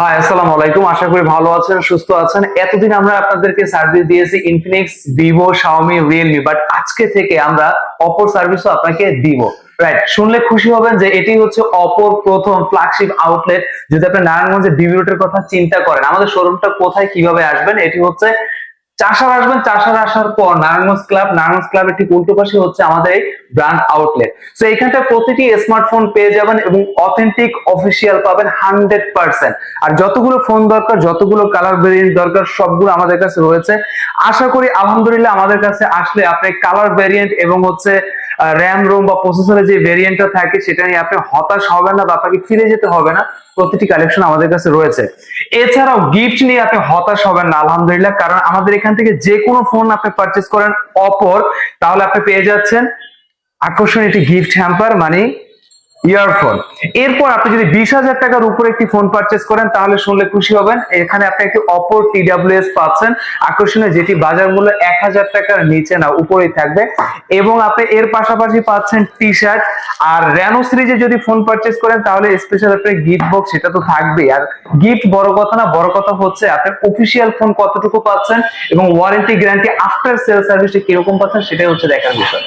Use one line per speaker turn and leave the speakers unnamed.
High, আসসালামু আলাইকুম। আশা করি ভালো আছেন, সুস্থ আছেন। এতদিন আমরা আপনাদেরকে সার্ভিস দিয়েছি Infinix Vivo Xiaomi Realme but আজকে থেকে আমরা অপর সার্ভিসও আপনাকে দিব। রাইট শুনলে খুশি হবেন যে এটি হচ্ছে অপর প্রথম ফ্ল্যাগশিপ আউটলেট যদি আপনি নারায়ণগঞ্জে বিবি রোডের কথা চিন্তা করেন, আমাদের শোরুমটা কোথায়, কীভাবে আসবেন, এটি হচ্ছে চাষার আসবেন, চাষার আসার পর নারায়ণগঞ্জ ক্লাব নারায়ণগঞ্জ ক্লাবের ঠিক উল্টো পাশে হচ্ছে আমাদের এই ব্র্যান্ড আউটলেট তো এখানটা প্রতিটি স্মার্টফোন পেয়ে যাবেন এবং অথেন্টিক অফিসিয়াল পাবেন হান্ড্রেড পার্সেন্ট আর যতগুলো ফোন দরকার, যতগুলো কালার ভেরিয়েন্ট দরকার, সবগুলো আমাদের কাছে রয়েছে। আশা করি, আলহামদুলিল্লাহ, আমাদের কাছে আসলে আপনি কালার ভেরিয়েন্ট এবং হচ্ছে র্যাম রোম বা প্রসেসরের যে ভেরিয়েন্টটা থাকে, সেটা নিয়ে আপনি হতাশ হবেন না বা আপনাকে ফিরে যেতে হবে না। প্রতিটি কালেকশন আমাদের কাছে রয়েছে। এছাড়াও গিফট নিয়ে আপনি হতাশ হবেন না, আলহামদুলিল্লাহ, কারণ আমাদের এখান থেকে যে কোনো ফোন আপনি পারচেস করেন অপর, তাহলে আপনি পেয়ে যাচ্ছেন আকর্ষণীয় একটি গিফট হ্যাম্পার মানে ইয়ারফোন এরপর আপনি যদি বিশ হাজার টাকার উপরে একটি ফোন পারচেস করেন, তাহলে শুনলে খুশি হবেন। এখানে আপনি একটি অপর টিডাব্লিউএস পাচ্ছেন। আকর্ষণীয় যেটি বাজার মূল্য এক হাজার টাকার নিচে না, উপরেই থাকবে। এবং আপনি এর পাশাপাশি পাচ্ছেন টি শার্ট আর র্যানো সিরিজে যদি ফোন পারচেস করেন, তাহলে স্পেশাল একটা গিফট বক্স সেটা তো থাকবেই। আর গিফট বড় কথা না, বড় কথা হচ্ছে আপনার অফিসিয়াল ফোন কতটুকু পাচ্ছেন এবং ওয়ারেন্টি গ্যারান্টি আফটার সেল সার্ভিসটা কীরকম পাচ্ছেন, সেটাই হচ্ছে দেখার বিষয়।